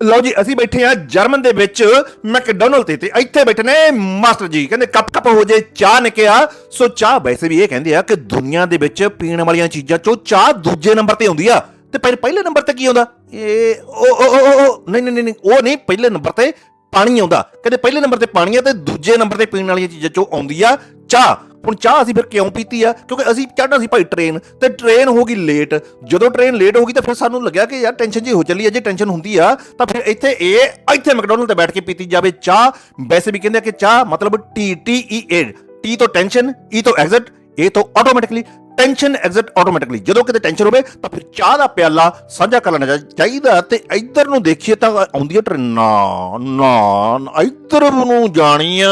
ਲਓ ਜੀ ਅਸੀਂ ਬੈਠੇ ਆ ਜਰਮਨ ਦੇ ਵਿੱਚ ਮੈਕਡੋਨਲਡ ਤੇ ਤੇ ਇੱਥੇ ਬੈਠੇ ਨੇ ਮਾਸਟਰ ਜੀ। ਕਹਿੰਦੇ ਕੱਪ ਕੱਪ ਹੋ ਜੇ ਚਾਹ ਨੇ ਸੋ ਚਾਹ ਵੈਸੇ ਵੀ ਇਹ ਕਹਿੰਦੇ ਆ ਕਿ ਦੁਨੀਆ ਦੇ ਵਿੱਚ ਪੀਣ ਵਾਲੀਆਂ ਚੀਜ਼ਾਂ ਚੋਂ ਚਾਹ ਦੂਜੇ ਨੰਬਰ ਤੇ ਆਉਂਦੀ ਆ। ਤੇ ਪਰ ਪਹਿਲੇ ਨੰਬਰ ਤੇ ਕੀ ਆਉਂਦਾ? ਇਹ ਉਹ ਉਹ ਨਹੀਂ ਨਹੀਂ ਨਹੀਂ, ਉਹ ਨਹੀਂ ਪਹਿਲੇ ਨੰਬਰ ਤੇ ਪਾਣੀ ਆਉਂਦਾ। ਕਹਿੰਦੇ ਪਹਿਲੇ ਨੰਬਰ ਤੇ ਪਾਣੀ ਆ ਤੇ ਦੂਜੇ ਨੰਬਰ ਤੇ ਪੀਣ ਵਾਲੀਆਂ ਚੀਜ਼ਾਂ ਚੋਂ ਆਉਂਦੀ ਆ ਚਾਹ। ਹੁਣ ਚਾਹ ਅਸੀਂ ਫਿਰ ਕਿਉਂ ਪੀਤੀ ਆ? ਕਿਉਂਕਿ ਅਸੀਂ ਚੜ੍ਹਨਾ ਸੀ ਭਾਈ ਟ੍ਰੇਨ ਤੇ ਟ੍ਰੇਨ ਹੋ ਗਈ ਲੇਟ ਜਦੋਂ ਟ੍ਰੇਨ ਲੇਟ ਹੋ ਗਈ ਤਾਂ ਫਿਰ ਸਾਨੂੰ ਲੱਗਿਆ ਕਿ ਯਾਰ ਟੈਨਸ਼ਨ ਜੀ ਹੋ ਚੱਲੀ ਹੈ ਜੇ ਟੈਨਸ਼ਨ ਹੁੰਦੀ ਆ, ਤਾਂ ਫਿਰ ਇੱਥੇ ਇਹ ਇੱਥੇ ਮੈਕਡੋਨਲਡ ਤੇ ਬੈਠ ਕੇ ਪੀਤੀ ਜਾਵੇ ਚਾਹ। ਵੈਸੇ ਵੀ ਕਹਿੰਦੇ ਕਿ ਚਾਹ ਮਤਲਬ T T E A T ਤੋਂ ਟੈਨਸ਼ਨ ਈ e ਤੋਂ ਐਗਜ਼ਿਟ ਏ ਤੋਂ ਆਟੋਮੈਟਿਕਲੀ ਟੈਨਸ਼ਨ ਐਗਜ਼ਿਟ ਆਟੋਮੈਟਿਕਲੀ ਜਦੋਂ ਕਿਤੇ ਟੈਨਸ਼ਨ ਹੋਵੇ ਤਾਂ ਫਿਰ ਚਾਹ ਦਾ ਪਿਆਲਾ ਸਾਂਝਾ ਕਰ ਲੈਣਾ ਚਾ- ਚਾਹੀਦਾ ਤੇ ਇੱਧਰ ਨੂੰ ਦੇਖੀਏ ਤਾਂ ਆਉਂਦੀ ਹੈ ਟ੍ਰੇਨਾਂ। ਨਾ ਨਾ, ਇੱਧਰ ਨੂੰ ਜਾਣੀਆਂ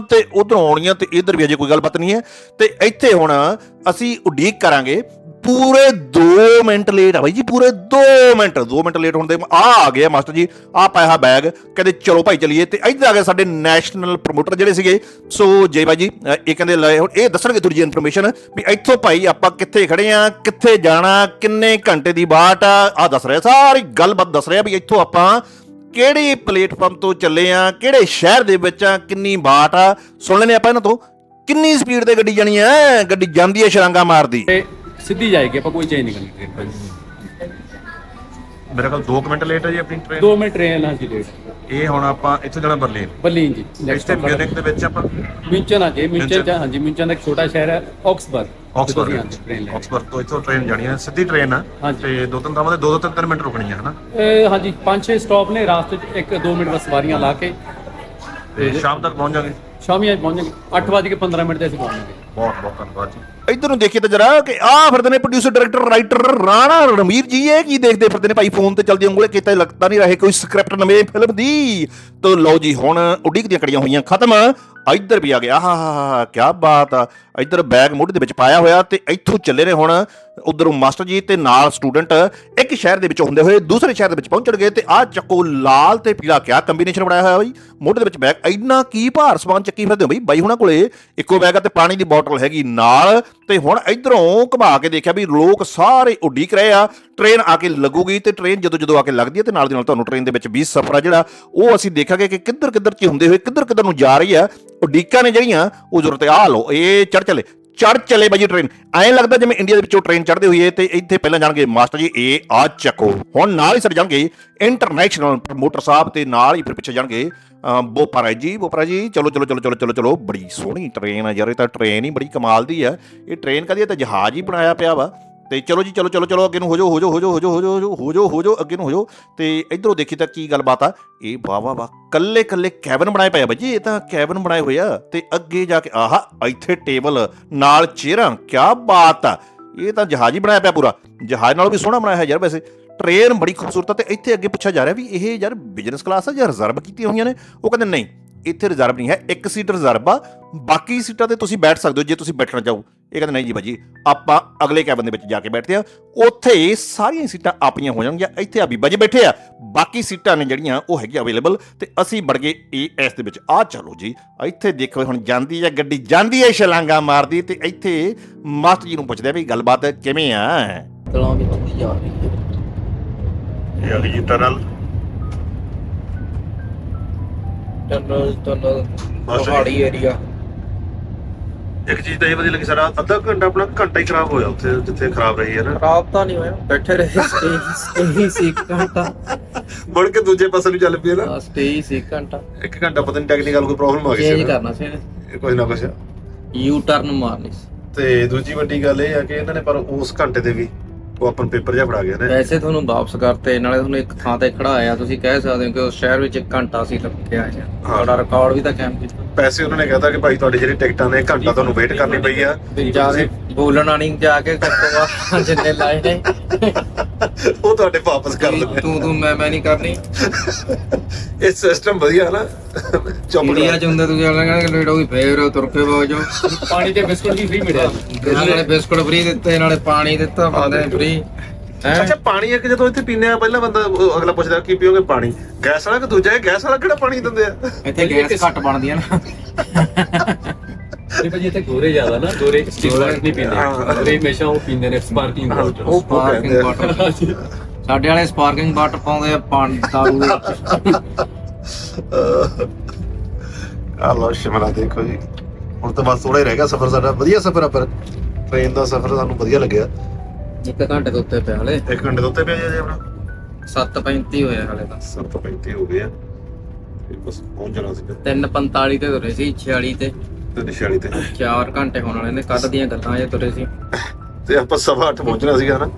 ਤੇ ਉਧਰ ਆਉਣੀਆਂ ਤੇ ਇੱਧਰ ਵੀ ਅਜੇ ਕੋਈ ਗੱਲਬਾਤ ਨਹੀਂ ਹੈ। ਤੇ ਇੱਥੇ ਹੁਣ ਅਸੀਂ ਉਡੀਕ ਕਰਾਂਗੇ। ਪੂਰੇ 2 ਮਿੰਟ ਲੇਟ ਆ ਬਾਈ ਜੀ, ਪੂਰੇ 2 ਮਿੰਟ 2 ਮਿੰਟ ਲੇਟ ਹੋਣ ਦੇ ਆ ਆ ਗਏ ਮਾਸਟਰ ਜੀ, ਆ ਪਾਇਆ ਹੋਇਆ ਬੈਗ ਕਹਿੰਦੇ ਚਲੋ ਭਾਈ ਚਲੀਏ ਤੇ ਇੱਧਰ ਆ ਗਏ ਸਾਡੇ ਨੈਸ਼ਨਲ ਪ੍ਰੋਮੋਟਰ ਜਿਹੜੇ ਸੀਗੇ। ਸੋ ਜੇ ਬਾਈ ਜੀ ਇਹ ਕਹਿੰਦੇ ਲੈ, ਹੁਣ ਇਹ ਦੱਸਣਗੇ ਥੋੜੀ ਜਿਹੀ ਇਨਫੋਰਮੇਸ਼ਨ ਵੀ ਇੱਥੋਂ ਭਾਈ ਆਪਾਂ ਕਿੱਥੇ ਖੜੇ ਆ, ਕਿੱਥੇ ਜਾਣਾ, ਕਿੰਨੇ ਘੰਟੇ ਦੀ ਬਾਟ ਆ ਆ ਦੱਸ ਰਿਹਾ, ਸਾਰੀ ਗੱਲਬਾਤ ਦੱਸ ਰਿਹਾ ਵੀ ਇੱਥੋਂ ਆਪਾਂ ਕਿਹੜੇ ਪਲੇਟਫਾਰਮ ਤੋਂ ਚੱਲੇ ਆ, ਕਿਹੜੇ ਸ਼ਹਿਰ ਦੇ ਵਿੱਚ ਆ, ਕਿੰਨੀ ਬਾਟ ਆ। ਸੁਣ ਲੈਨੇ ਆਪਾਂ ਇਹਨਾਂ ਤੋਂ। ਕਿੰਨੀ ਸਪੀਡ ਤੇ ਗੱਡੀ ਜਾਣੀ ਆ ਗੱਡੀ ਜਾਂਦੀ ਹੈ ਛਲਾਂਗਾ ਮਾਰਦੀ। ਤੇ ਸਿੱਧੀ ਜਾਏਗੀ ਆਪਾਂ ਕੋਈ ਚੇਂਜ ਨਹੀਂ ਕਰਨੀ। ਟ੍ਰੇਨ ਭਾਜੀ ਮੇਰੇ ਕੋਲ 2 ਮਿੰਟ ਲੇਟ ਹੈ ਜੀ ਆਪਣੀ ਟ੍ਰੇਨ 2 ਮਿੰਟ ਟ੍ਰੇਨ ਹਾਂ ਜੀ ਲੇਟ ਇਹ ਹੁਣ ਆਪਾਂ ਇੱਥੋਂ ਜਾਣਾ ਬਰਲਿਨ। ਬਰਲਿਨ ਜੀ ਨੈਕਸਟ ਇੱਥੇ ਮਿਊਨਿਕ ਦੇ ਵਿੱਚ ਆਪਾਂ ਮਿਊਨਚਨ ਆ ਜੀ ਮਿਊਨਚਨ ਮਿਊਨਚਨ। ਚ ਹਾਂਜੀ ਮਿਊਨਚਨ ਦਾ ਇੱਕ ਛੋਟਾ ਸ਼ਹਿਰ ਹੈ ਆਕਸਬਰਗ ਆਕਸਫੋਰਡ ਹਾਂਜੀ ਟ੍ਰੇਨ ਲੈ ਆਕਸਫੋਰਡ ਤੋਂ ਇੱਥੋਂ ਟ੍ਰੇਨ ਜਾਣੀ ਹੈ ਸਿੱਧੀ ਟ੍ਰੇਨ ਆ। ਹਾਂਜੀ। ਤੇ ਦੋ ਤਿੰਨ ਥਾਵਾਂ ਤੇ ਦੋ ਦੋ ਤਿੰਨ ਤਿੰਨ ਮਿੰਟ ਰੁਕਣੀ ਹੈ ਹਨਾ? ਇਹ ਹਾਂਜੀ ਪੰਜ ਛੇ ਸਟਾਪ ਨੇ ਰਾਸਤੇ 'ਚ ਇੱਕ 2 ਮਿੰਟ ਬਸ ਸਵਾਰੀਆਂ ਲਾ ਕੇ। ਤੇ ਸ਼ਾਮ ਤੱਕ ਪਹੁੰਚ ਜਾਗੇ। ਸ਼ਾਮੀ ਅੱਜ ਪਹੁੰਚਾਂਗੇ 8:15 ਮਿੰਟ ਤੇ ਅਸੀਂ ਪਹੁੰਚਾਂਗੇ ਬਹੁਤ ਬਹੁਤ ਧੰਨਵਾਦ ਜੀ। ਇੱਧਰ ਨੂੰ ਦੇਖੀਏ ਤਾਂ ਜਰਾ ਕਿ ਆਹ ਫਿਰਦੇ ਨੇ producer director writer Rana Ranveer ji ਇਹ ਕੀ ਦੇਖਦੇ ਫਿਰਦੇ ਨੇ ਭਾਈ? ਫੋਨ ਤੇ ਚਲਦੀ ਉਂਗਲੇ ਕਿਤੇ ਲੱਗਦਾ ਨਹੀਂ ਰਹੇ ਕੋਈ ਸਕ੍ਰਿਪਟ ਨਵੇਂ ਫਿਲਮ ਦੀ। ਤੋ ਲਓ ਜੀ ਹੁਣ ਉਡੀਕ ਦੀਆਂ ਕੜੀਆਂ ਹੋਈਆਂ ਖਤਮ। ਇੱਧਰ ਵੀ ਆ ਗਿਆ। ਆਹਾ ਕੀ ਬਾਤ ਆ। ਇੱਧਰ ਬੈਗ ਮੋਢੇ ਦੇ ਵਿੱਚ ਪਾਇਆ ਹੋਇਆ ਤੇ ਇੱਥੋਂ ਚੱਲੇ ਨੇ ਹੁਣ। ਉਧਰੋਂ ਮਾਸਟਰ ਜੀ ਤੇ ਨਾਲ ਸਟੂਡੈਂਟ ਇੱਕ ਸ਼ਹਿਰ ਦੇ ਵਿੱਚ ਹੁੰਦੇ ਹੋਏ ਦੂਸਰੇ ਸ਼ਹਿਰ ਦੇ ਵਿੱਚ ਪਹੁੰਚਣਗੇ ਤੇ ਆਹ ਚੱਕੋ ਲਾਲ ਤੇ ਪੀਲਾ ਕਿਆ ਕੰਬੀਨੇਸ਼ਨ ਬਣਾਇਆ ਹੋਇਆ ਬਈ। ਮੋਢੇ ਦੇ ਵਿੱਚ ਬੈਗ। ਇੰਨਾ ਕੀ ਭਾਰ ਸਮਾਨ ਚੱਕੀ ਫਿਰਦੇ ਹੋ ਬਈ? ਬਾਈ ਹੁਣਾਂ ਕੋਲੇ ਇੱਕੋ ਬੈਗ ਆ ਤੇ ਪਾਣੀ ਦੀ ਬੋਟਲ ਹੈਗੀ ਨਾਲ। ਤੇ ਹੁਣ ਇਧਰੋਂ ਘੁਮਾ ਕੇ ਦੇਖਿਆ ਵੀ ਲੋਕ ਸਾਰੇ ਉਡੀਕ ਰਹੇ ਆ। ਟ੍ਰੇਨ ਆ ਕੇ ਲੱਗੂਗੀ ਤੇ ਟ੍ਰੇਨ ਜਦੋਂ ਜਦੋਂ ਆ ਕੇ ਲੱਗਦੀ ਹੈ ਤੇ ਨਾਲ ਦੀ ਨਾਲ ਤੁਹਾਨੂੰ ਟ੍ਰੇਨ ਦੇ ਵਿੱਚ ਵੀ ਸਫ਼ਰ ਆ ਜਿਹੜਾ, ਉਹ ਅਸੀਂ ਦੇਖਾਂਗੇ ਕਿ ਕਿੱਧਰ ਕਿੱਧਰ ਚ ਹੁੰਦੇ ਹੋਏ ਕਿੱਧਰ ਕਿੱਧਰ ਨੂੰ ਜਾ ਰਹੀ ਆ। ਉਡੀਕਾਂ ਨੇ ਜਿਹੜੀਆਂ, ਉਹ ਜ਼ਰੂਰਤ ਆ ਲਓ, ਇਹ ਚੜ ਚਲੇ ਚੜ ਚਲੇ ਬਾਜੀ ਟ੍ਰੇਨ। ਐਂ ਲੱਗਦਾ ਜਿਵੇਂ ਇੰਡੀਆ ਦੇ ਵਿੱਚੋਂ ਟ੍ਰੇਨ ਚੜਦੇ ਹੋਈਏ ਹੈ ਤੇ ਇੱਥੇ ਪਹਿਲਾਂ ਜਾਣਗੇ ਮਾਸਟਰ ਜੀ, ਇਹ ਆ ਚੱਕੋ। ਹੁਣ ਨਾਲ ਹੀ ਸਰ ਜਾਣਗੇ ਇੰਟਰਨੈਸ਼ਨਲ ਪ੍ਰਮੋਟਰ ਸਾਹਿਬ ਤੇ ਨਾਲ ਹੀ ਫਿਰ ਪਿੱਛੇ ਜਾਣਗੇ ਬੋਪਰਾ ਜੀ ਬੋਪਰਾ ਜੀ, ਚਲੋ ਚਲੋ ਚਲੋ ਚਲੋ ਚਲੋ ਚਲੋ, ਬੜੀ ਸੋਹਣੀ ਟ੍ਰੇਨ ਆ ਯਾਰ, ਇਹ ਤਾਂ ਟ੍ਰੇਨ ਹੀ ਬੜੀ ਕਮਾਲ ਦੀ ਆ। ਇਹ ਟ੍ਰੇਨ ਕਦੀ ਤਾਂ ਜਹਾਜ਼ ਹੀ ਬਣਾਇਆ ਪਿਆ ਵਾ। ਤੇ ਚਲੋ ਜੀ, ਚਲੋ ਚਲੋ ਚਲੋ, ਅੱਗੇ ਨੂੰ ਹੋ ਜਾਓ ਹੋ ਜਾਓ ਹੋ ਜਾਓ ਹੋ ਜਾਓ ਹੋ ਜਾਓ ਹੋ ਜਾਓ ਹੋ ਜਾਓ ਅੱਗੇ ਨੂੰ ਹੋ ਜਾਓ। ਤੇ ਇਧਰੋਂ ਦੇਖੀ ਤਾਂ ਕੀ ਗੱਲਬਾਤ ਆ? ਇਹ ਵਾਹ ਵਾਹ ਵਾਹ, ਕੱਲੇ ਕੱਲੇ ਕੈਬਨ ਬਣਾਏ ਪਏ ਆ ਬੱਜੀ ਇਹ ਤਾਂ ਕੈਬਨ ਬਣਾਏ ਹੋਏ ਆ। ਤੇ ਅੱਗੇ ਜਾ ਕੇ, ਆਹਾ, ਇੱਥੇ ਟੇਬਲ, ਨਾਲ ਚੇਅਰਾਂ ਕੀ ਬਾਤ ਆ। ਇਹ ਤਾਂ ਜਹਾਜ਼ ਹੀ ਬਣਾਇਆ ਪਿਆ ਪੂਰਾ। ਜਹਾਜ਼ ਨਾਲੋਂ ਵੀ ਸੋਹਣਾ ਬਣਾਇਆ ਹੈ ਯਾਰ ਵੈਸੇ। ਟ੍ਰੇਨ ਬੜੀ ਖੂਬਸੂਰਤ ਆ ਤੇ ਇੱਥੇ ਅੱਗੇ ਪੁੱਛਿਆ ਜਾ ਰਿਹਾ ਵੀ ਇਹ ਯਾਰ ਬਿਜ਼ਨਸ ਕਲਾਸ ਆ ਜਾਂ ਰਿਜ਼ਰਵ ਕੀਤੀਆਂ ਹੋਈਆਂ ਨੇ? ਉਹ ਕਹਿੰਦੇ ਨਹੀਂ ਇੱਥੇ ਰਿਜ਼ਰਵ ਨਹੀਂ ਹੈ ਇੱਕ ਸੀਟ ਰਿਜ਼ਰਵ ਆ ਬਾਕੀ ਸੀਟਾਂ ਤੇ ਤੁਸੀਂ ਬੈਠ ਸਕਦੇ ਹੋ ਜੇ ਤੁਸੀਂ ਬੈਠਣਾ ਚਾਹੋ। ਇਹ ਕਹਿੰਦੇ ਨਹੀਂ ਜੀ ਭਾਜੀ ਆਪਾਂ ਅਗਲੇ ਕੈਬਨ ਦੇ ਵਿੱਚ ਜਾ ਕੇ ਬੈਠਦੇ ਆ ਉੱਥੇ ਸਾਰੀਆਂ ਸੀਟਾਂ ਆਪਣੀਆਂ ਹੋ ਜਾਣਗੀਆਂ ਇੱਥੇ ਆ ਬੀਬਾ ਜੀ ਬੈਠੇ ਆ। ਬਾਕੀ ਸੀਟਾਂ ਨੇ ਜਿਹੜੀਆਂ ਉਹ ਹੈਗੀਆਂ ਅਵੇਲੇਬਲ ਤੇ ਅਸੀਂ ਵੜ ਗਏ ਏਐਸ ਦੇ ਵਿੱਚ। ਆ ਚਲੋ ਜੀ ਇੱਥੇ ਦੇਖੋ ਹੁਣ ਜਾਂਦੀ ਹੈ ਗੱਡੀ ਜਾਂਦੀ ਹੈ ਛਲਾਂਗਾ ਮਾਰਦੀ ਤੇ ਇੱਥੇ ਮਾਸਟਰ ਜੀ ਨੂੰ ਪੁੱਛਦੇ ਆ ਵੀ ਗੱਲਬਾਤ ਕਿਵੇਂ ਆ? ਤਲਾਂ ਵੀ ਪੱਕੀ ਜਾ ਰਹੀ ਹੈ ਇਹ ਅਲੀ ਜੀ ਟਨਲ ਜੀ। ਪਹਾੜੀ ਏਰੀਆ ਇੱਕ ਚੀਜ਼ ਤਾਂ ਇਹ ਵਧੀਆ ਲੱਗੀ ਸਾਡਾ ਅੱਧਾ ਘੰਟਾ ਆਪਣਾ ਘੰਟਾ ਹੀ ਖਰਾਬ ਹੋਇਆ ਉੱਥੇ ਜਿੱਥੇ ਖਰਾਬ ਰਹੀ ਹੈ ਨਾ। ਖਰਾਬ ਤਾਂ ਨਹੀਂ ਹੋਇਆ ਬੈਠੇ ਰਹੇ ਸਟੇ ਹੀ ਸੀ ਇੱਕ ਘੰਟਾ। ਮੁੜ ਕੇ ਦੂਜੇ ਪਾਸੇ ਨੂੰ ਚੱਲ ਪਈ ਨਾ। ਸਟੇ ਹੀ ਸੀ ਇੱਕ ਘੰਟਾ। ਇੱਕ ਘੰਟਾ ਪਤਾ ਨਹੀਂ ਟੈਕਨੀਕਲ ਕੋਈ ਪ੍ਰੋਬਲਮ ਆ ਗਈ ਚੇਂਜ ਸੀ ਕਰਨਾ ਸੀ ਇਹ ਕੁਝ ਨਾ ਕੁਝ ਯੂ ਟਰਨ ਮਾਰਨੀ ਸੀ। ਤੇ ਦੂਜੀ ਵੱਡੀ ਗੱਲ ਇਹ ਆ ਕਿ ਇਹਨਾਂ ਨੇ ਪਰ ਉਸ ਘੰਟੇ ਦੇ ਵੀ ਉਹ ਆਪਨ ਪੇਪਰ ਜਿਹਾ ਫੜਾ ਗਿਆ ਨੇ। ਵੈਸੇ ਤੁਹਾਨੂੰ ਵਾਪਸ ਕਰਤੇ ਨਾਲੇ ਤੁਹਾਨੂੰ ਇੱਕ ਥਾਂ ਤੇ ਖੜਾਇਆ। ਤੁਸੀਂ ਕਹਿ ਸਕਦੇ ਹੋ ਕਿ ਉਸ ਸ਼ਹਿਰ ਵਿੱਚ ਇੱਕ ਘੰਟਾ ਸੀ ਲੱਗਿਆ ਹੈ। ਤੁਹਾਡਾ ਰਿਕਾਰਡ ਵੀ ਤਾਂ ਕਾਇਮ ਕੀਤਾ। ਪੈਸੇ ਉਹਨਾਂ ਨੇ ਕਹਿਤਾ ਕਿ ਭਾਈ ਤੁਹਾਡੀ ਜਿਹੜੀ ਟਿਕਟਾਂ ਨੇ ਘੰਟਾ ਤੁਹਾਨੂੰ ਵੇਟ ਕਰਨੀ ਪਈ ਆ। ਜਾ ਕੇ ਬੋਲਣਾ ਨਹੀਂ ਜਾ ਕੇ ਕੱਟਵਾ ਜਿੰਨੇ ਲਾਏ ਨੇ। ਉਹ ਤੁਹਾਡੇ ਵਾਪਸ ਕਰ ਦਿੰਦੇ। ਤੂੰ ਤੂੰ ਮੈਂ ਮੈਂ ਨਹੀਂ ਕਰਨੀ। ਇਹ ਸਿਸਟਮ ਵਧੀਆ ਨਾ। ਚੁੱਪ ਇੰਡੀਆ ਕਰਾ। ਚ ਹੁੰਦੇ ਤੁਸੀਂ ਅਗਲਾ ਕਹਿੰਦੇ ਲੇਟ ਹੋ ਗਈ ਫੇਰ ਤੁਰ ਕੇ ਬਾਜੋ ਪਾਣੀ ਤੇ ਬਿਸਕੁਟ ਵੀ ਫ੍ਰੀ ਮਿਲਿਆ। ਜੀ ਨਾਲੇ ਬਿਸਕੁਟ ਫ੍ਰੀ ਦਿੱਤੇ ਨਾਲੇ ਪਾਣੀ ਦਿੱਤਾ ਬੰਦੇ ਫ੍ਰੀ ਹੈ? ਅੱਛਾ ਪਾਣੀ ਇੱਕ ਜਦੋਂ ਇੱਥੇ ਪੀਨੇ ਆ ਪਹਿਲਾਂ ਬੰਦਾ ਉਹ ਅਗਲਾ ਪੁੱਛਦਾ ਕੀ ਪੀਓਗੇ ਪਾਣੀ? ਗੈਸ ਵਾਲਾ ਕਿ ਦੂਜਾ ਇਹ ਗੈਸ ਵਾਲਾ ਕਿਹੜਾ ਪਾਣੀ ਦਿੰਦੇ ਆ? ਇੱਥੇ ਗੈਸ ਘੱਟ ਬਣਦੀਆਂ ਨਾ। ਤੇ ਭਾਜੀ ਇੱਥੇ ਗੋਰੇ ਜ਼ਿਆਦਾ ਨਾ ਗੋਰੇ ਸਟੀਲ ਵਾਟਰ ਨਹੀਂ ਪੀਂਦੇ। ਹਾਂ। ਗੋਰੇ ਹਮੇਸ਼ਾ ਉਹ ਪੀਂਦੇ ਨੇ ਸਪਾਰਕਲਿੰਗ ਵਾਟਰ ਉਹ ਕਹਿੰਦੇ ਸਪਾਰਕਿੰਗ ਆ। ਵਾਟਰ ਸਾਡੇ ਵਾਲੇ ਸਪਾਰਕਿੰਗ ਵਾਟਰ ਪਾਉਂਦੇ ਆ ਪਾਣੀ ਦਾਰੂ ਦੇ ਵਿੱਚ। ਆ ਲੋ ਸ਼ਿਮਲਾ ਦੇਖੋ ਜੀ। ਹੁਣ ਤਾਂ ਬਸ ਥੋੜਾ ਹੀ ਰਹਿ ਗਿਆ ਸਫ਼ਰ ਸਾਡਾ। ਵਧੀਆ ਸਫ਼ਰ ਆ ਪਰ ਟ੍ਰੇਨ ਦਾ ਸਫ਼ਰ ਸਾਨੂੰ ਵਧੀਆ ਲੱਗਿਆ। ਇੱਕ ਘੰਟੇ ਦੇ ਉੱਤੇ ਪਿਆ ਹਲੇ। 1 ਘੰਟੇ ਤੋਂ ਉੱਤੇ ਪਿਆ ਜੀ ਆਪਣਾ? 7:35 ਹੋਇਆ ਹਲੇ ਤਾਂ। 7:35 ਹੋ ਗਏ ਆ। ਤੇ ਬਸ ਪਹੁੰਚ ਜਾਣਾ ਸੀ 3:45 ਤੇ ਤੁਰੇ ਸੀ 46 ਤੇ। ਤੇ ਨਿਸ਼ਾਨੀ ਤੇ। 4 ਘੰਟੇ ਹੋਣ ਵਾਲੇ ਨੇ ਕੱਲ ਦੀਆਂ ਗੱਲਾਂ ਜੇ ਤੁਰੇ ਸੀ। ਤੇ ਆਪਾਂ ਸਵਾ ਅੱਠ ਪਹੁੰਚਣਾ ਸੀਗਾ ਨਾ।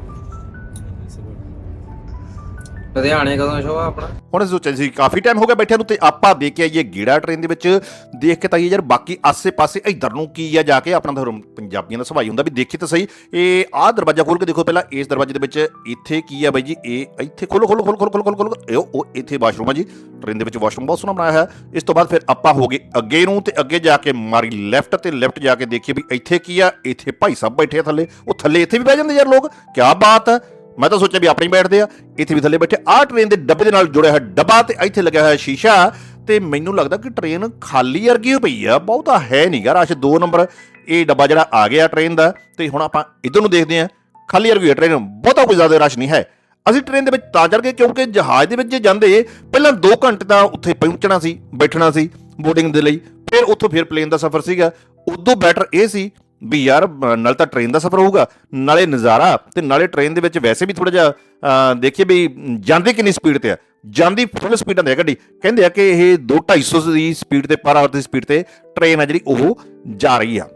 ਲੁਧਿਆਣੇ ਕਦੋਂ ਸ਼ੋਅ ਆਪਣਾ? ਹੁਣ ਅਸੀਂ ਸੋਚਿਆ ਸੀ ਕਾਫੀ ਟਾਈਮ ਹੋ ਗਿਆ ਬੈਠਿਆਂ ਨੂੰ ਤੇ ਆਪਾਂ ਦੇਖ ਕੇ ਆਈਏ ਗੇੜਾ ਟ੍ਰੇਨ ਦੇ ਵਿੱਚ। ਦੇਖ ਕੇ ਤਾਂ ਆਈਏ ਯਾਰ ਬਾਕੀ ਆਸੇ-ਪਾਸੇ ਇਧਰ ਨੂੰ ਕੀ ਆ ਜਾ ਕੇ ਆਪਣਾ ਤਾਂ ਪੰਜਾਬੀਆਂ ਦਾ ਸਵਾਈ ਹੁੰਦਾ ਵੀ ਦੇਖੀ ਤਾਂ ਸਹੀ। ਇਹ ਆਹ ਦਰਵਾਜ਼ਾ ਖੋਲ ਕੇ ਦੇਖੋ ਪਹਿਲਾਂ ਇਸ ਦਰਵਾਜ਼ੇ ਦੇ ਵਿੱਚ ਇੱਥੇ ਕੀ ਆ ਬਾਈ ਜੀ? ਇਹ ਇੱਥੇ ਖੋਲੋ ਖੋਲੋ ਖੋਲੋ ਖੋਲੋ ਖੋਲੋ ਖੋਲੋ ਇਹ ਉਹ ਇੱਥੇ ਵਾਸ਼ਰੂਮ ਆ ਜੀ। ਟ੍ਰੇਨ ਦੇ ਵਿੱਚ ਵਾਸ਼ਰੂਮ ਬਹੁਤ ਸੋਹਣਾ ਬਣਾਇਆ ਹੈ ਇਸ ਤੋਂ ਬਾਅਦ ਫਿਰ ਆਪਾਂ ਹੋ ਗਏ ਅੱਗੇ ਨੂੰ ਤੇ ਅੱਗੇ ਜਾ ਕੇ ਮਾਰੀ ਲੈਫਟ ਤੇ ਲੈਫਟ ਜਾ ਕੇ ਦੇਖੀਏ ਵੀ ਇੱਥੇ ਕੀ ਆ? ਇੱਥੇ ਭਾਈ ਸਾਹਿਬ ਬੈਠੇ ਆ ਥੱਲੇ। ਉਹ ਥੱਲੇ ਇੱਥੇ ਵੀ ਬਹਿ ਜਾਂਦੇ ਯਾਰ ਲੋਕ। ਕੀ ਬਾਤ ਹੈ ਮੈਂ ਤਾਂ ਸੋਚਿਆ ਵੀ ਆਪਣੇ ਹੀ ਬੈਠਦੇ ਆ, ਇੱਥੇ ਵੀ ਥੱਲੇ ਬੈਠੇ ਆਹ ਟ੍ਰੇਨ ਦੇ ਡੱਬੇ ਦੇ ਨਾਲ ਜੁੜਿਆ ਹੋਇਆ ਡੱਬਾ ਤੇ ਇੱਥੇ ਲੱਗਿਆ ਹੋਇਆ ਸ਼ੀਸ਼ਾ ਤੇ ਮੈਨੂੰ ਲੱਗਦਾ ਕਿ ਟ੍ਰੇਨ ਖਾਲੀ ਅਰਗੀ ਪਈ ਆ, ਬਹੁਤਾ ਹੈ ਨਹੀਂ ਨਹੀਂਗਾ ਰਸ਼ 2 ਨੰਬਰ ਇਹ ਡੱਬਾ ਜਿਹੜਾ ਆ ਗਿਆ ਟ੍ਰੇਨ ਦਾ ਤੇ ਹੁਣ ਆਪਾਂ ਇਧਰ ਨੂੰ ਦੇਖਦੇ ਆ, ਖਾਲੀ ਅਰਗੀ ਹੈ ਟ੍ਰੇਨ ਬਹੁਤਾ ਕੋਈ ਜ਼ਿਆਦਾ ਰਸ਼ ਨਹੀਂ ਹੈ। ਅਸੀਂ ਟ੍ਰੇਨ ਦੇ ਵਿੱਚ ਤਾਂ ਚੜ ਗਏ ਕਿਉਂਕਿ ਜਹਾਜ਼ ਦੇ ਵਿੱਚ ਜੇ ਜਾਂਦੇ, ਪਹਿਲਾਂ 2 ਘੰਟੇ ਤਾਂ ਉੱਥੇ ਪਹੁੰਚਣਾ ਸੀ, ਬੈਠਣਾ ਸੀ ਬੋਰਡਿੰਗ ਦੇ ਲਈ, ਫਿਰ ਉੱਥੋਂ ਫਿਰ ਪਲੇਨ ਦਾ ਸਫ਼ਰ ਸੀਗਾ। ਉਦੋਂ ਬੈਟਰ ਇਹ ਸੀ ਵੀ ਯਾਰ ਅ, ਨਾਲ ਤਾਂ ਟ੍ਰੇਨ ਦਾ ਸਫ਼ਰ ਹੋਊਗਾ ਨਾਲੇ ਨਜ਼ਾਰਾ ਤੇ ਨਾਲੇ ਟ੍ਰੇਨ ਦੇ ਵਿੱਚ ਵੈਸੇ ਵੀ ਥੋੜਾ ਜਿਹਾ ਦੇਖੀਏ ਵੀ ਜਾਂਦੀ ਕਿੰਨੀ ਸਪੀਡ ਤੇ ਆ। ਜਾਂਦੀ ਫੁੱਲ ਸਪੀਡ ਤੇ ਆ ਗੱਡੀ। ਕਹਿੰਦੇ ਆ ਕਿ ਇਹ 2 250 ਦੀ ਸਪੀਡ ਤੇ ਪਰ ਆਵਰ ਦੀ ਸਪੀਡ ਤੇ ਟ੍ਰੇਨ ਆ ਜਿਹੜੀ ਉਹ ਜਾ ਰਹੀ ਆ।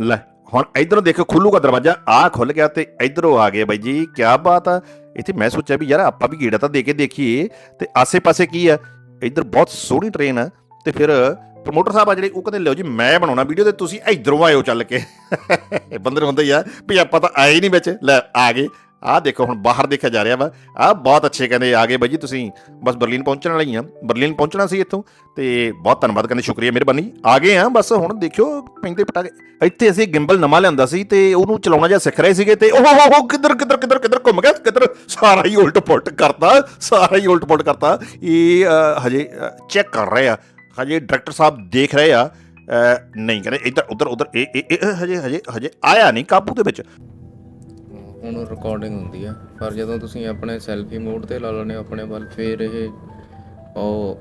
ਲੈ ਹੁਣ ਇਧਰੋਂ ਦੇਖੋ ਖੁੱਲੂਗਾ ਦਰਵਾਜ਼ਾ। ਆ ਖੁੱਲ ਗਿਆ ਤੇ ਇਧਰੋਂ ਆ ਗਏ ਬਾਈ ਜੀ। ਕੀ ਬਾਤ ਆ। ਇੱਥੇ ਮੈਂ ਸੋਚਿਆ ਵੀ ਯਾਰ ਆਪਾਂ ਵੀ ਗੇੜਾ ਤਾਂ ਦੇ ਕੇ ਦੇਖੀਏ। ਤੇ ਆਸੇ-ਪਾਸੇ ਕੀ ਆ? ਇੱਧਰ ਬਹੁਤ ਸੋਹਣੀ ਟ੍ਰੇਨ ਆ ਤੇ ਫਿਰ ਪ੍ਰਮੋਟਰ ਸਾਹਿਬ ਆ ਜਿਹੜੇ, ਉਹ ਕਹਿੰਦੇ, ਲਿਓ ਜੀ, ਮੈਂ ਬਣਾਉਣਾ ਵੀਡੀਓ ਤੇ ਤੁਸੀਂ ਇਧਰੋਂ ਆਇਓ ਚੱਲ ਕੇ। ਬੰਦਰ ਹੁੰਦਾ ਹੀ ਆ ਵੀ ਆਪਾਂ ਤਾਂ ਆਏ ਹੀ ਨਹੀਂ ਵਿੱਚ। ਲੈ, ਆ ਗਏ। ਆਹ ਦੇਖੋ, ਹੁਣ ਬਾਹਰ ਦੇਖਿਆ ਜਾ ਰਿਹਾ ਵਾ। ਆਹ ਬਹੁਤ ਅੱਛੇ ਕਹਿੰਦੇ ਆ ਗਏ ਬਾਈ ਜੀ ਤੁਸੀਂ। ਬਸ ਬਰਲਿਨ ਪਹੁੰਚਣ ਵਾਲੇ ਹੀ ਆ। ਬਰਲਿਨ ਪਹੁੰਚਣਾ ਸੀ ਇੱਥੋਂ। ਤੇ ਬਹੁਤ ਧੰਨਵਾਦ ਕਹਿੰਦੇ, ਸ਼ੁਕਰੀਆ, ਮਿਹਰਬਾਨੀ। ਆ ਗਏ ਆ, ਬਸ ਹੁਣ ਦੇਖਿਓ ਪੈਂਦੇ ਪਟਾਕੇ। ਇੱਥੇ ਅਸੀਂ ਗਿੰਬਲ ਨਵਾਂ ਲਿਆਂਦਾ ਸੀ ਤੇ ਉਹਨੂੰ ਚਲਾਉਣਾ ਜਾਂ ਸਿੱਖ ਰਹੇ ਸੀਗੇ ਤੇ ਓਹ ਹੋ ਹੋ ਕਿੱਧਰ ਕਿੱਧਰ ਕਿੱਧਰ ਕਿੱਧਰ ਘੁੰਮ ਗਿਆ, ਕਿੱਧਰ? ਸਾਰਾ ਹੀ ਉਲਟ ਪੁਲਟ ਕਰਤਾ, ਸਾਰਾ ਹੀ ਉਲਟ ਪੁਲਟ ਕਰਤਾ। ਇਹ ਹਜੇ ਚੈੱਕ ਕਰ ਰਹੇ ਆ। ਹਜੇ ਡਾਇਰੈਕਟਰ ਸਾਹਿਬ ਦੇਖ ਰਹੇ ਆ। ਨਹੀਂ ਕਹਿੰਦੇ, ਇੱਧਰ, ਉੱਧਰ ਉੱਧਰ ਇਹ ਇਹ, ਹਜੇ ਹਜੇ ਹਜੇ ਆਇਆ ਨਹੀਂ ਕਾਬੂ ਦੇ ਵਿੱਚ। ਹੁਣ ਰਿਕਾਰਡਿੰਗ ਹੁੰਦੀ ਆ। ਪਰ ਜਦੋਂ ਤੁਸੀਂ ਆਪਣੇ ਸੈਲਫੀ ਮੋਡ ਤੇ ਲਾ ਲੈਣੇ ਆਪਣੇ ਵੱਲ ਫੇਰ ਇਹ ਉਹ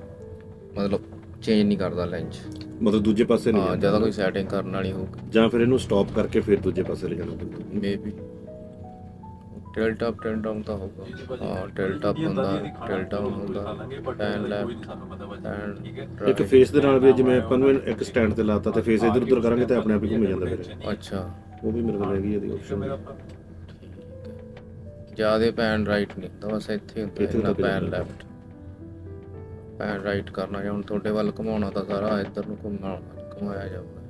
ਮਤਲਬ ਚੇਂਜ ਨਹੀਂ ਕਰਦਾ ਲੈਂਸ ਮਤਲਬ ਦੂਜੇ ਪਾਸੇ ਹਾਂ ਜਦੋਂ। ਕੋਈ ਸੈਟਿੰਗ ਕਰਨ ਵਾਲੀ ਹੋਊਗੀ ਜਾਂ ਫਿਰ ਇਹਨੂੰ ਸਟਾਪ ਕਰਕੇ ਫਿਰ ਦੂਜੇ ਪਾਸੇ ਲੈ ਜਾਣਾ ਪੈਂਦਾ। Maybe tilt up tilt down ਤਾਂ ਹੋਊਗਾ। ਹਾਂ ਟਿਲਟ ਅਪ ਹੁੰਦਾ ਟਿਲਟ ਡਾਊਨ ਹੁੰਦਾ। ਪੈਨ ਲੈਫਟ ਪੈਨ ਇੱਕ ਫੇਸ ਦੇ ਨਾਲ ਵੀ ਜਿਵੇਂ ਆਪਾਂ ਨੂੰ ਇੱਕ ਸਟੈਂਡ ਤੇ ਲਾਤਾ ਤੇ ਫੇਸ ਇਧਰ ਉਧਰ ਕਰਾਂਗੇ ਤੇ ਆਪਣੇ ਆਪ ਹੀ ਘੁੰਮ ਜਾਂਦਾ ਫਿਰ। ਅੱਛਾ। ਉਹ ਵੀ ਮੇਰੇ ਕੋਲ ਹੈਗੀ ਇਹਦੀ ਆਪਸ਼ਨ ਜਿਆਦੇ ਪੈਨ ਰਾਈਟ ਨਹੀਂ ਹੁੰਦਾ ਬਸ ਇੱਥੇ ਹੁੰਦਾ ਇੱਥੇ ਪੈਨ। ਲੈਫਟ ਪੈਨ ਰਾਈਟ ਕਰਨਾ ਜਾਂ ਹੁਣ ਤੁਹਾਡੇ ਵੱਲ ਘੁਮਾਉਣਾ ਤਾਂ ਸਾਰਾ ਇੱਧਰ ਨੂੰ ਘੁੰਮਾਉਣਾ ਘੁਮਾਇਆ ਜਾਊਗਾ।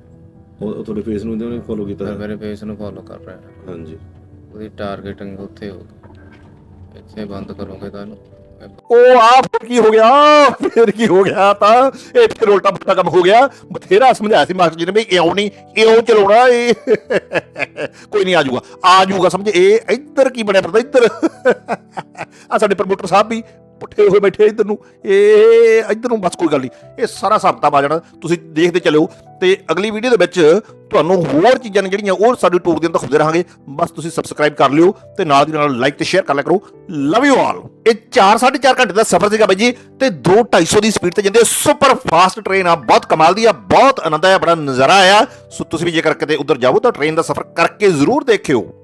ਉਹ ਤੁਹਾਡੇ ਫੇਸ ਨੂੰ ਇਹਨੇ ਫੋਲੋ ਕੀਤਾ ਹੈ? ਮੇਰੇ ਫੇਸ ਨੂੰ ਫੋਲੋ ਕਰ ਰਿਹਾ। ਹਾਂਜੀ। ਉਹਦੀ ਟਾਰਗੇਟਿੰਗ ਉੱਥੇ ਹੋਊਗੀ ਇੱਥੇ ਬੰਦ ਕਰੋਗੇ ਤਾਂ ਇਹਨੂੰ ਉਹ ਆ ਫਿਰ ਕੀ ਹੋ ਗਿਆ? ਫਿਰ ਕੀ ਹੋ ਗਿਆ ਤਾਂ? ਇਹ ਫਿਰ ਉਲਟਾ ਪੁਲਟਾ ਕੰਮ ਹੋ ਗਿਆ। ਬਥੇਰਾ ਸਮਝਾਇਆ ਸੀ ਮਾਸਟਰ ਜੀ ਨੇ ਵੀ ਇਉਂ ਨਹੀਂ, ਇਉਂ ਚਲਾਉਣਾ ਇਹ। ਕੋਈ ਨਹੀਂ ਆ ਜਾਊਗਾ। ਆ ਜਾਊਗਾ ਸਮਝ। ਇਹ ਇੱਧਰ ਕੀ ਬਣਿਆ ਪਤਾ ਇੱਧਰ? ਆ ਸਾਡੇ ਪ੍ਰਮੋਟਰ ਸਾਹਿਬ ਵੀ ਪੁੱਠੇ ਹੋਏ ਬੈਠੇ ਇੱਧਰ ਨੂੰ। ਇਹ ਇੱਧਰ ਨੂੰ ਬਸ ਕੋਈ ਗੱਲ ਨਹੀਂ। ਇਹ ਸਾਰਾ ਹਿਸਾਬ ਸਬਤਾ ਆ ਜਾਣਾ। ਤੁਸੀਂ ਦੇਖਦੇ ਚੱਲਿਓ। ਤੇ ਅਗਲੀ ਵੀਡੀਓ ਦੇ ਵਿੱਚ ਤੁਹਾਨੂੰ ਹੋਰ ਚੀਜ਼ਾਂ ਨੇ ਜਿਹੜੀਆਂ, ਉਹ ਸਾਡੀ ਟੂਰ ਦੇ ਅੰਦਰ ਦਿਖਾਉਂਦੇ ਰਹਾਂਗੇ। ਬਸ ਤੁਸੀਂ ਸਬਸਕ੍ਰਾਈਬ ਕਰ ਲਿਓ ਤੇ ਨਾਲ ਦੀ ਨਾਲ ਲਾਈਕ ਤੇ ਸ਼ੇਅਰ ਕਰ ਲਿਆ ਕਰੋ। ਲਵ ਯੂ ਆਲ ਇਹ 4 4.5 ਘੰਟੇ ਦਾ ਸਫ਼ਰ ਸੀਗਾ ਬਾਈ ਜੀ ਤੇ 2 250 ਦੀ ਸਪੀਡ ਤੇ ਜਾਂਦੇ ਸੁਪਰ ਫਾਸਟ ਟ੍ਰੇਨ ਆ। ਬਹੁਤ ਕਮਾਲ ਦੀ ਆ। ਬਹੁਤ ਆਨੰਦ ਆਇਆ। ਬੜਾ ਨਜ਼ਾਰਾ ਆਇਆ। ਸੋ ਤੁਸੀਂ ਵੀ ਜੇਕਰ ਕਿਤੇ ਉਧਰ ਜਾਵੋ ਤਾਂ ਟ੍ਰੇਨ ਦਾ ਸਫ਼ਰ ਕਰਕੇ ਜ਼ਰੂਰ ਦੇਖਿਓ।